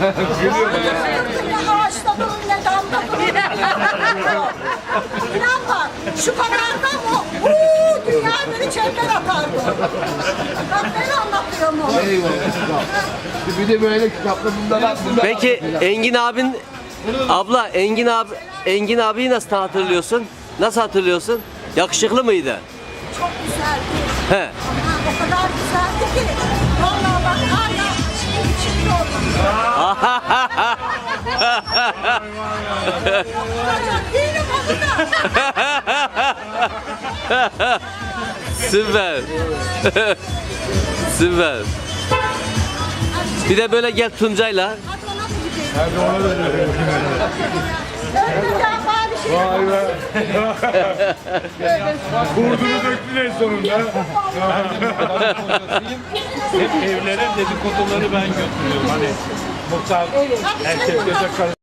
Ne ağaçta durur ne damda durur. İnan bak şu kadardan o uuu dünya beni çember atardı. Bak ben anlatıyorum onu. Bir de böyle kitapta bundan aklımda. Peki Engin abin abla Engin abi Engin abiyi nasıl hatırlıyorsun? Nasıl hatırlıyorsun? Yakışıklı mıydı? Çok güzeldi. He. Ama o kadar güzeldi ki. Süper. Süper. Bir de böyle gel Tuncay'la. Şey. Vay be. Kurdunu döktün en sonunda. Hep evlere dedikoduları ben götürüyorum. Hani muhtar erkeklerce.